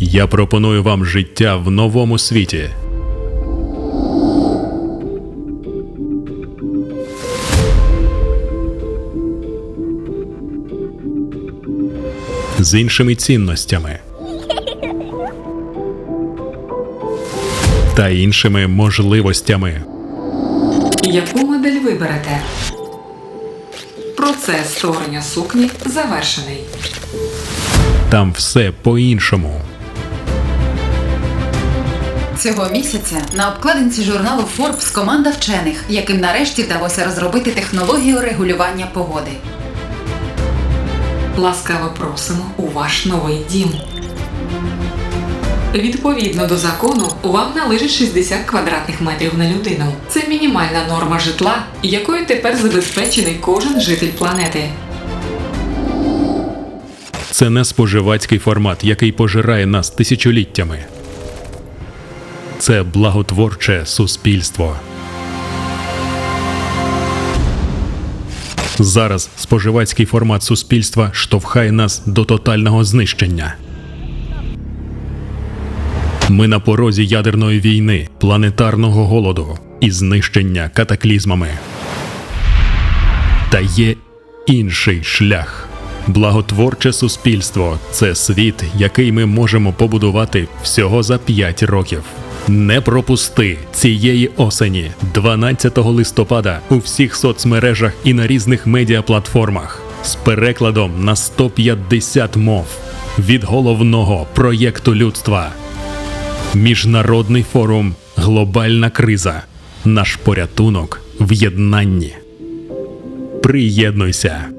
Я пропоную вам життя в новому світі. З іншими цінностями та іншими можливостями. Яку модель виберете? Процес створення сукні завершений. Там все по-іншому. Цього місяця на обкладинці журналу Forbes команда вчених, яким нарешті вдалося розробити технологію регулювання погоди. Ласкаво просимо у ваш новий дім. Відповідно до закону, вам належить 60 квадратних метрів на людину. Це мінімальна норма житла, якою тепер забезпечений кожен житель планети. Це не споживацький формат, який пожирає нас тисячоліттями. Це благотворче суспільство. Зараз споживацький формат суспільства штовхає нас до тотального знищення. Ми на порозі ядерної війни, планетарного голоду і знищення катаклізмами. Та є інший шлях. Благотворче суспільство це світ, який ми можемо побудувати всього за 5 років. Не пропусти цієї осені, 12 листопада, у всіх соцмережах і на різних медіаплатформах з перекладом на 150 мов від головного проєкту людства. Міжнародний форум Глобальна криза. Наш порятунок в єднанні. Приєднуйся.